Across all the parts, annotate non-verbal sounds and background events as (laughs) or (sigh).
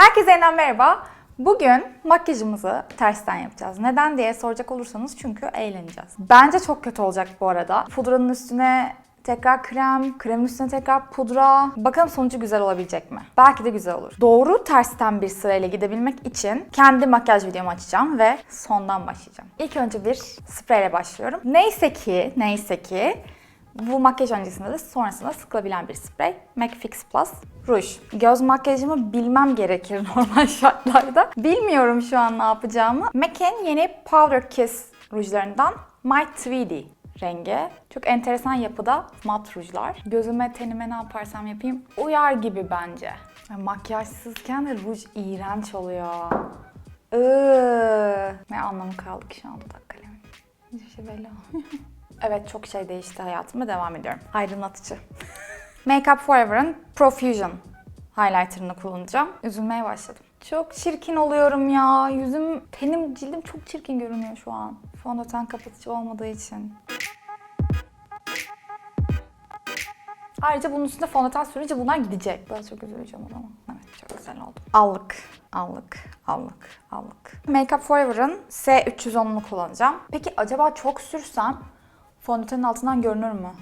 Herkese yeniden merhaba. Bugün makyajımızı tersten yapacağız. Neden diye soracak olursanız çünkü eğleneceğiz. Bence çok kötü olacak bu arada. Pudranın üstüne tekrar krem, kremin üstüne tekrar pudra. Bakalım sonucu güzel olabilecek mi? Belki de güzel olur. Doğru tersten bir sırayla gidebilmek için kendi makyaj videomu açacağım ve sondan başlayacağım. İlk önce bir spreyle başlıyorum. Neyse ki, neyse ki bu makyaj öncesinde de sonrasında sıkılabilen bir sprey. MAC Fix Plus Ruj. Göz makyajımı bilmem gerekir (laughs) normal şartlarda. Bilmiyorum şu an ne yapacağımı. MAC'in yeni Powder Kiss rujlarından My 3D rengi. Çok enteresan yapıda mat rujlar. Gözüme, tenime ne yaparsam yapayım uyar gibi bence. Yani makyajsızken de ruj iğrenç oluyor. Iııı. Ne anlamı kaldı ki şu anda da kalemin? Hiçbir şey belli olmuyor. (laughs) Evet çok şey değişti hayatımda devam ediyorum. Aydınlatıcı. (laughs) Make Up Forever'ın Profusion highlighter'ını kullanacağım. Üzülmeye başladım. Çok çirkin oluyorum ya. Yüzüm, tenim, cildim çok çirkin görünüyor şu an. Fondöten kapatıcı olmadığı için. Ayrıca bunun üstünde fondöten sürünce bunlar gidecek. Ben çok üzüleceğim o zaman. Evet çok güzel oldu. Allık, allık, allık, allık. Make Up Forever'ın S310'unu kullanacağım. Peki acaba çok sürsem fondötenin altından görünür mü?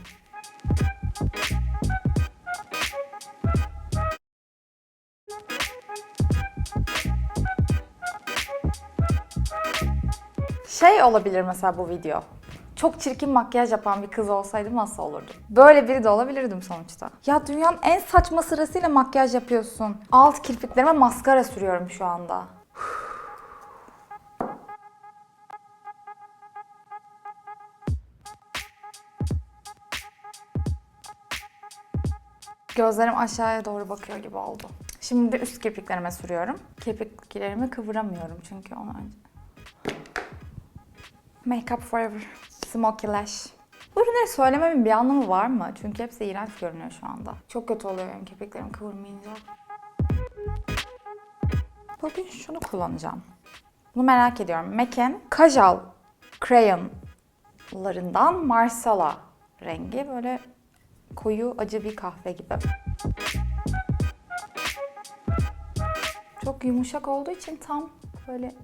Şey olabilir mesela bu video. Çok çirkin makyaj yapan bir kız olsaydım nasıl olurdu? Böyle biri de olabilirdim sonuçta. Ya dünyanın en saçma sırasıyla makyaj yapıyorsun. Alt kirpiklerime maskara sürüyorum şu anda. Gözlerim aşağıya doğru bakıyor gibi oldu. Şimdi de üst kirpiklerime sürüyorum. Kirpiklerimi kıvıramıyorum çünkü onu önce... Make Up Forever Smoky Lash. Bu ürünleri söylememin bir anlamı var mı? Çünkü hepsi iğrenç görünüyor şu anda. Çok kötü oluyor benim kirpiklerim kıvırmayınca. Bugün şunu kullanacağım. Bunu merak ediyorum. MAC'in Kajal Crayon'larından Marsala rengi. Böyle koyu acı bir kahve gibi. Çok yumuşak olduğu için tam böyle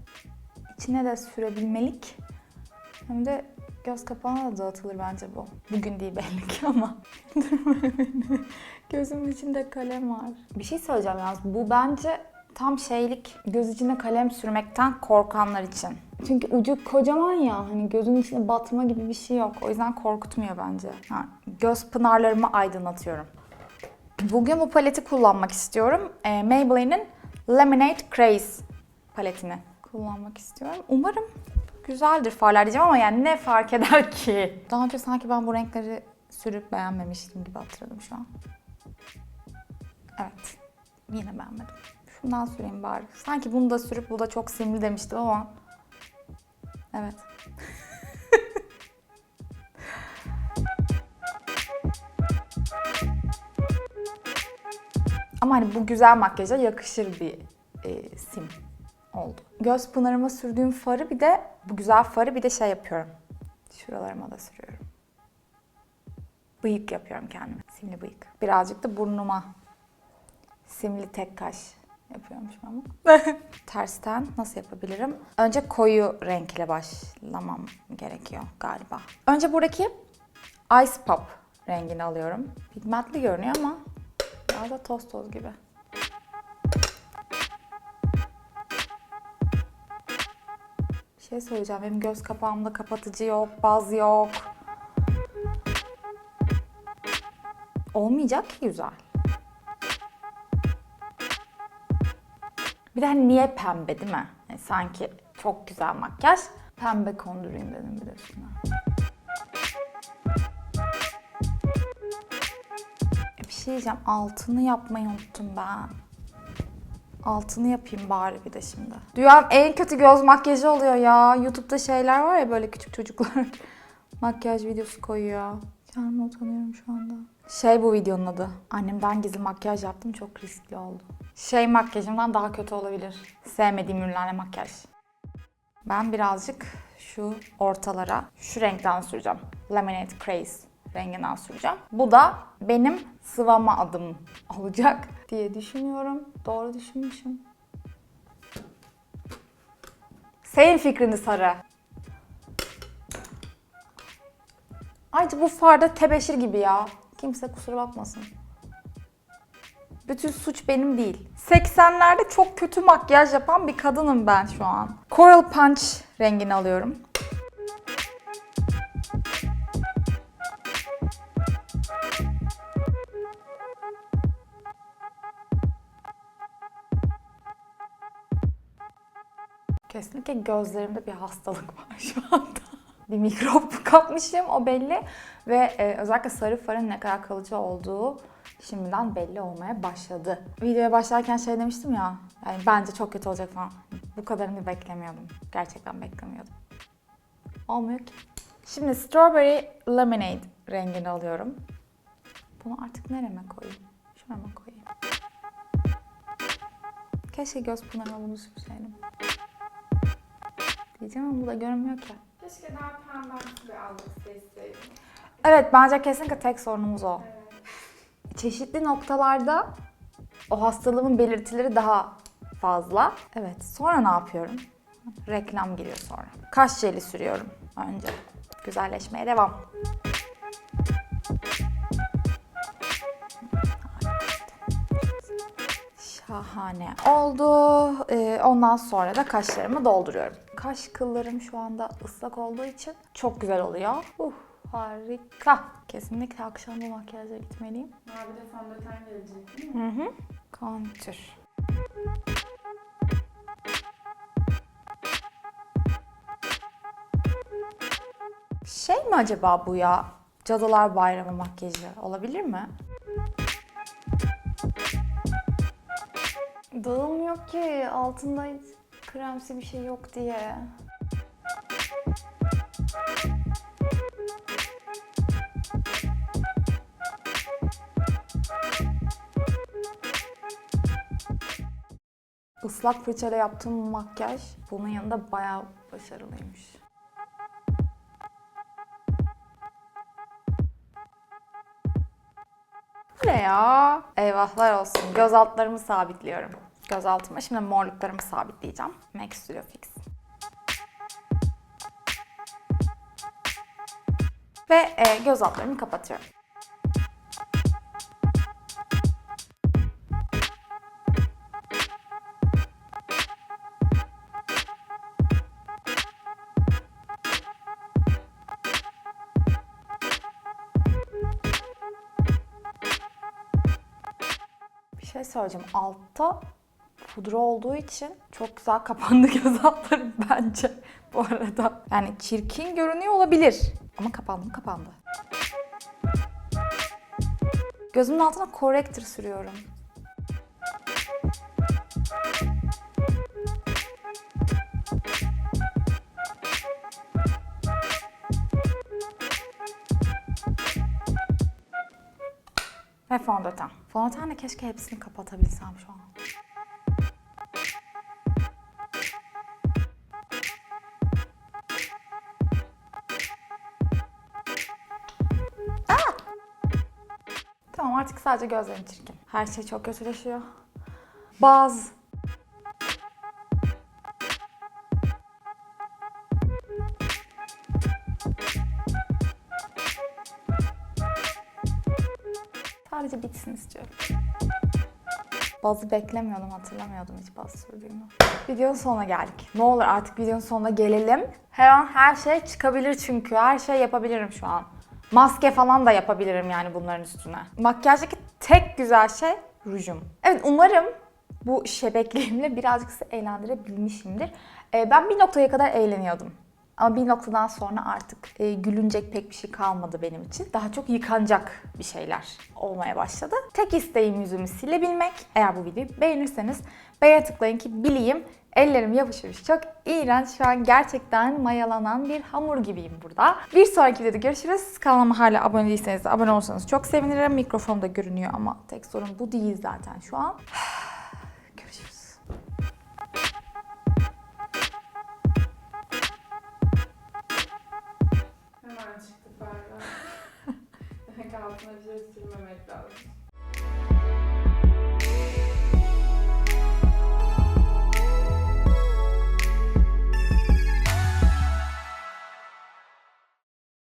içine de sürebilmelik. Hem de göz kapağına da dağıtılır bence bu. Bugün değil belli ki (laughs) ama. (laughs) Gözümün içinde kalem var. Bir şey söyleyeceğim yalnız. Bu bence tam şeylik göz içine kalem sürmekten korkanlar için. Çünkü ucu kocaman ya hani gözün içine batma gibi bir şey yok. O yüzden korkutmuyor bence. Ha, göz pınarlarımı aydınlatıyorum. Bugün bu paleti kullanmak istiyorum. Ee, Maybelline'in Lemonade Craze paletini kullanmak istiyorum. Umarım güzeldir farlar diyeceğim ama yani ne fark eder ki? Daha önce sanki ben bu renkleri sürüp beğenmemiştim gibi hatırladım şu an. Evet. Yine beğenmedim. Şundan süreyim bari. Sanki bunu da sürüp bu da çok simli demiştim ama. Evet. (laughs) Ama hani bu güzel makyaja yakışır bir e, sim oldu. Göz pınarıma sürdüğüm farı bir de bu güzel farı bir de şey yapıyorum. Şuralarıma da sürüyorum. Bıyık yapıyorum kendime. Simli bıyık. Birazcık da burnuma simli tek kaş yapıyormuşum ama. (laughs) Tersten nasıl yapabilirim? Önce koyu renkle başlamam gerekiyor galiba. Önce buradaki Ice Pop rengini alıyorum. Pigmentli görünüyor ama biraz da toz toz gibi. Bir şey söyleyeceğim. Benim göz kapağımda kapatıcı yok, baz yok. Olmayacak ki güzel. Bir de hani niye pembe değil mi? Yani sanki çok güzel makyaj. Pembe kondurayım dedim bir de üstüne. Bir şey diyeceğim. Altını yapmayı unuttum ben. Altını yapayım bari bir de şimdi. Dünyanın en kötü göz makyajı oluyor ya. YouTube'da şeyler var ya böyle küçük çocuklar (laughs) makyaj videosu koyuyor. Kendime utanıyorum şu anda. Şey bu videonun adı. Annemden gizli makyaj yaptım çok riskli oldu. Şey makyajımdan daha kötü olabilir. Sevmediğim ürünlerle makyaj. Ben birazcık şu ortalara şu renkten süreceğim. Lemonade Craze renginden süreceğim. Bu da benim sıvama adım olacak diye düşünüyorum. Doğru düşünmüşüm. Senin fikrini sarı. Ayrıca bu farda tebeşir gibi ya. Kimse kusura bakmasın. Bütün suç benim değil. 80'lerde çok kötü makyaj yapan bir kadınım ben şu an. Coral Punch rengini alıyorum. Kesinlikle gözlerimde bir hastalık var şu anda. Bir mikrop (laughs) kapmışım o belli. Ve e, özellikle sarı farın ne kadar kalıcı olduğu şimdiden belli olmaya başladı. Videoya başlarken şey demiştim ya, yani bence çok kötü olacak falan. Bu kadarını beklemiyordum. Gerçekten beklemiyordum. Olmuyor ki. Şimdi Strawberry Lemonade rengini alıyorum. Bunu artık nereme koyayım? Şuraya mı koyayım? Keşke göz pınarına bunu sürseydim. Diyeceğim ama bu da görünmüyor ki. Keşke daha pembemsi bir allık seçseydim. Evet bence kesinlikle tek sorunumuz o. Çeşitli noktalarda o hastalığımın belirtileri daha fazla. Evet sonra ne yapıyorum? Reklam giriyor sonra. Kaş jeli sürüyorum önce. Güzelleşmeye devam. Şahane oldu. Ee, ondan sonra da kaşlarımı dolduruyorum. Kaş kıllarım şu anda ıslak olduğu için çok güzel oluyor. Uh, harika. Kesinlikle akşam bu makyaja gitmeliyim. Mavi de fondöten gelecek değil mi? Hı hı. Kontür. Şey mi acaba bu ya? Cadılar Bayramı makyajı olabilir mi? Dağılmıyor ki altında hiç kremsi bir şey yok diye. Islak fırçayla yaptığım makyaj bunun yanında bayağı başarılıymış. Ne ya? Eyvahlar olsun. Göz altlarımı sabitliyorum. Göz altıma şimdi morluklarımı sabitleyeceğim. MAC Studio Fix. Ve e, göz altlarımı kapatıyorum. Bir şey söyleyeceğim. Altta pudra olduğu için çok güzel kapandı (laughs) göz altları bence bu arada. Yani çirkin görünüyor olabilir. Ama kapandı kapandı. Gözümün altına corrector sürüyorum. Ve fondöten. Fondötenle keşke hepsini kapatabilsem şu an. Tamam artık sadece gözlerim çirkin. Her şey çok kötüleşiyor. Baz. Sadece bitsin istiyorum. Bazı beklemiyordum, hatırlamıyordum hiç baz sürdüğümü. Videonun sonuna geldik. Ne olur artık videonun sonuna gelelim. Her an her şey çıkabilir çünkü. Her şey yapabilirim şu an. Maske falan da yapabilirim yani bunların üstüne. Makyajdaki tek güzel şey rujum. Evet umarım bu şebekliğimle birazcık sizi eğlendirebilmişimdir. Ee, ben bir noktaya kadar eğleniyordum. Ama bir noktadan sonra artık e, gülünecek pek bir şey kalmadı benim için. Daha çok yıkanacak bir şeyler olmaya başladı. Tek isteğim yüzümü silebilmek. Eğer bu videoyu beğenirseniz beğene tıklayın ki bileyim ellerim yapışmış. Çok iğrenç. Şu an gerçekten mayalanan bir hamur gibiyim burada. Bir sonraki videoda görüşürüz. Kanalıma hala abone değilseniz de abone olursanız çok sevinirim. Mikrofon da görünüyor ama tek sorun bu değil zaten şu an. (sighs) Mas eu extremamente balance.